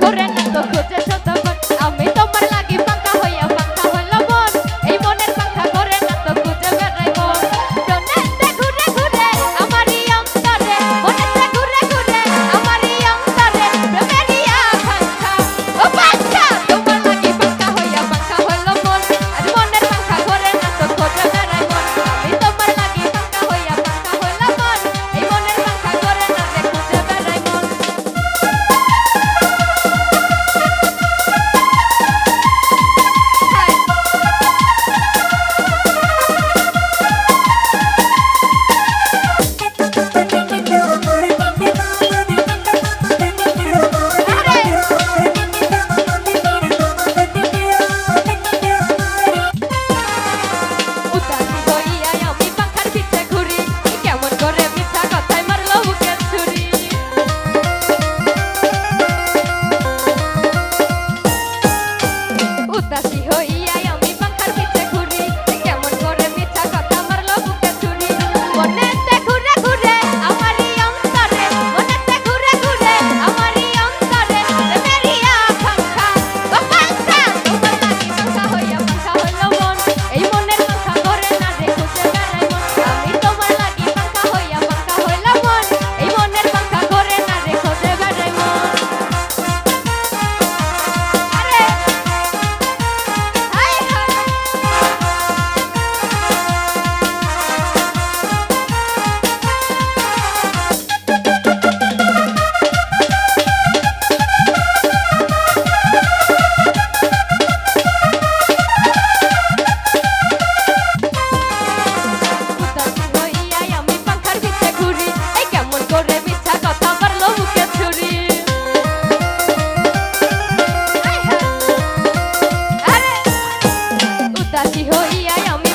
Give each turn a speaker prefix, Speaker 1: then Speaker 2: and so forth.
Speaker 1: করে না তো খোঁজে 一眼养